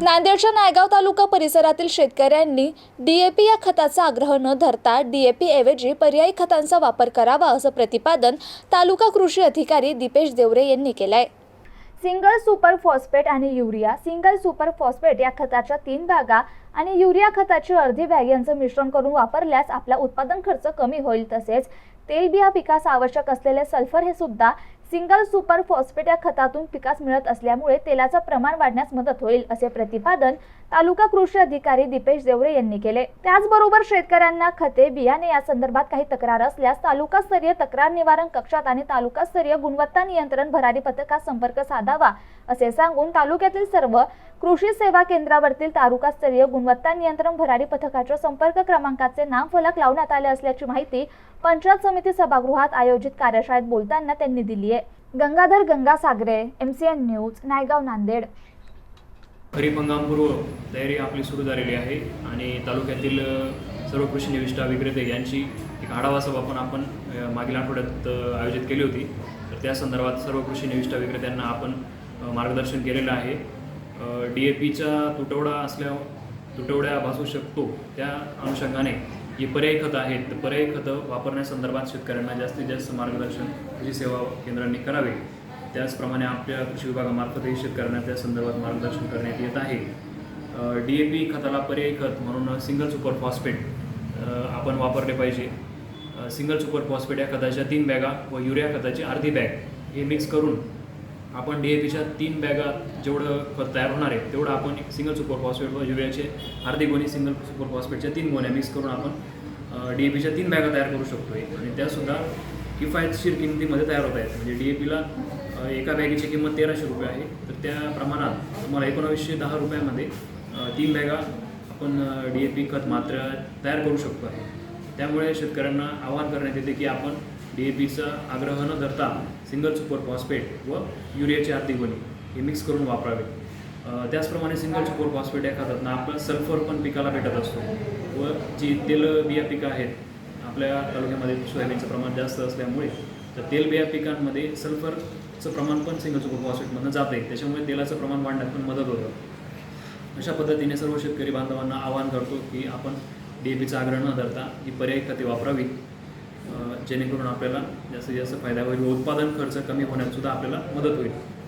नांदेडच्या नायगाव तालुका परिसरातील शेतकऱ्यांनी डीएपी या खताचा आग्रह न धरता डीएपी ऐवजी पर्यायी खतांचा वापर करावा असं प्रतिपादन तालुका कृषी अधिकारी दीपेश देवरे यांनी केलंय. सिंगल सुपर फॉस्फेट आणि युरिया सिंगल सुपर फॉस्फेट या खताच्या तीन भागा आणि युरिया खताची अर्धी बॅग यांचं मिश्रण करून वापरल्यास आपला उत्पादन खर्च कमी होईल तसेच तेलबिया पिकास आवश्यक असलेले सल्फर हे सुद्धा सिंगल सुपर फॉस्फेट या खतातून पिकास मिळत असल्यामुळे तेलाचं प्रमाण वाढण्यास मदत होईल असे प्रतिपादन तालुका कृषी अधिकारी दीपेश देवरे यांनी केले. त्याचबरोबर शेतकऱ्यांना खते बियाणे या संदर्भात काही तक्रार असल्यास तालुकास्तरीय तक्रार निवारण कक्षात आणि तालुकास्तरीय गुणवत्ता नियंत्रण भरारी पथकात संपर्क साधावा असे सांगून तालुक्यातील सर्व कृषी सेवा केंद्रावरतील तालुकास्तरीय गुणवत्ता नियंत्रण भरारी पथकाच्या संपर्क क्रमांकाचे नामफलक लावण्यात आले असल्याची माहिती पंचायत समिती सभागृहात आयोजित कार्यशाळेत बोलताना त्यांनी दिली आहे गंगाधर गंगासागरे एन न्यूज नायगाव नांदेड. खरीप हंगामपूर्व तयारी आपली सुरू झालेली आहे आणि तालुक्यातील सर्व कृषी निविष्ठा विक्रेते यांची एक आढावा सभा पण आपण मागील आठवड्यात आयोजित केली होती. तर त्या संदर्भात सर्व कृषी निविष्ठा विक्रेत्यांना आपण मार्गदर्शन केलेलं आहे. डी ए पीचा तुटवडा असल्या तुटवड्या भासू शकतो त्या अनुषंगाने जी पर्यायी खतं आहेत तर पर्यायी खतं वापरण्यासंदर्भात शेतकऱ्यांना जास्तीत जास्त मार्गदर्शन कृषी सेवा केंद्रांनी करावे. त्याचप्रमाणे आपल्या कृषी विभागामार्फतही शेतकऱ्यांना त्या संदर्भात मार्गदर्शन करण्यात येत आहे. डी ए पी खताला पर्यायी खत म्हणून सिंगल सुपर फॉस्फेट आपण वापरले पाहिजे. सिंगल सुपर फॉस्फेट या खताच्या तीन बॅगा व युरिया खताची अर्धी बॅग हे मिक्स करून आपण डी ए पीच्या तीन बॅगा जेवढं खत तयार होणार आहे तेवढं आपण सिंगल सुपर फॉस्फेट व युरियाचे अर्धी गोणी सिंगल सुपर फॉस्फेटच्या तीन गोण्या मिक्स करून आपण डी ए पीच्या तीन बॅगा तयार करू शकतो आहे आणि त्यासुद्धा किफायतशीर किमतीमध्ये तयार होत आहेत. म्हणजे डी ए पीला एका बॅगेची किंमत तेराशे रुपये आहे. तर त्या प्रमाणात तुम्हाला एकोणावीसशे दहा रुपयामध्ये तीन बॅगा आपण डी ए पी खत मात्र तयार करू शकतो आहे. त्यामुळे शेतकऱ्यांना आवाहन करण्यात येते की आपण डी ए पीचा आग्रह न धरता सिंगल सुपर फॉस्फेट व युरियाची अर्धी गोणी हे मिक्स करून वापरावे. त्याचप्रमाणे सिंगल सुपर फॉस्फेट या खतातनं आपला सल्फर पण पिकाला भेटत असतो व जी तेल बिया पिकं आहेत आपल्या तालुक्यामध्ये सोयाबीनचं प्रमाण जास्त असल्यामुळे तर तेलबिया पिकांमध्ये सल्फरचं प्रमाण पण सिंगल सुपर फॉस्फेटमधनं जात आहे त्याच्यामुळे तेलाचं प्रमाण वाढण्यात पण मदत होतं अशा पद्धतीने सर्व शेतकरी बांधवांना आवाहन करतो की आपण डी ए पीचा आग्रह न धरता ही पर्यायी खते वापरावी जेणेकरून आपल्याला जास्तीत जास्त फायदा होईल व उत्पादन खर्च कमी होण्यात सुद्धा आपल्याला मदत होईल.